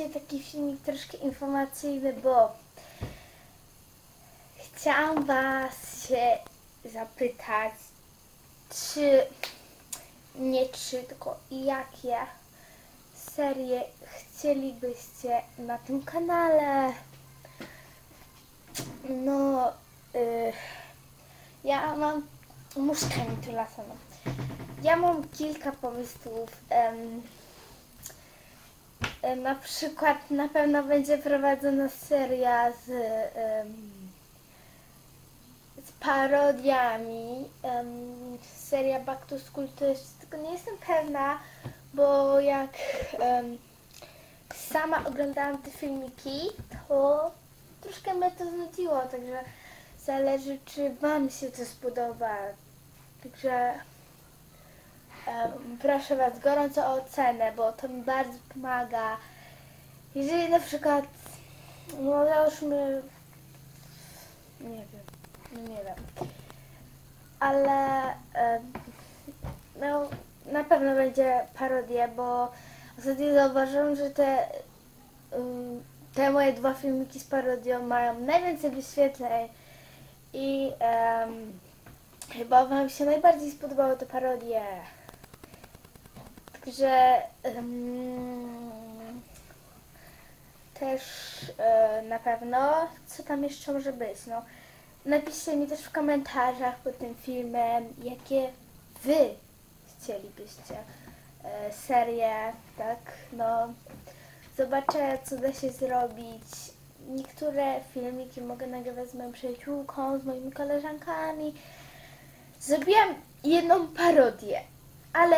dzisiaj taki filmik troszkę informacyjny, bo chciałam Was się zapytać, czy nie czy, tylko jakie serie chcielibyście na tym kanale? No, y, ja mam muszkę mi tu lasoną. Ja mam kilka pomysłów. Na przykład na pewno będzie prowadzona seria z, z parodiami. seria Back to School to jest, tylko nie jestem pewna, bo jak sama oglądałam te filmiki, to troszkę mnie to znudziło, także zależy, czy Wam się to spodoba. Także proszę Was gorąco o ocenę, bo to mi bardzo pomaga. Jeżeli na przykład, no załóżmy, nie wiem, no nie wiem, ale no na pewno będzie parodia, bo ostatnio zauważyłam, że te, te moje dwa filmiki z parodią mają najwięcej wyświetleń i em, chyba Wam się najbardziej spodobały te parodie. Także em, też e, na pewno, co tam jeszcze może być, no. Napiszcie mi też w komentarzach pod tym filmem, jakie Wy chcielibyście e, serię, tak, no. Zobaczę, co da się zrobić. Niektóre filmiki mogę nagrywać z moją przyjaciółką, z moimi koleżankami. Zrobiłam jedną parodię, ale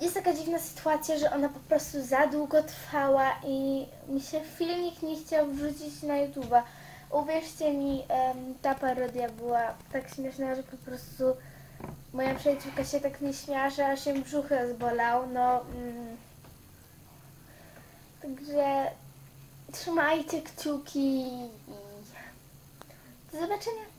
jest taka dziwna sytuacja, że ona po prostu za długo trwała i mi się filmik nie chciał wrzucić na YouTube'a. Uwierzcie mi, ta parodia była tak śmieszna, że po prostu moja przyjaciółka się tak nie śmiała, że aż się brzuch rozbolał. No, mm, także trzymajcie kciuki i do zobaczenia.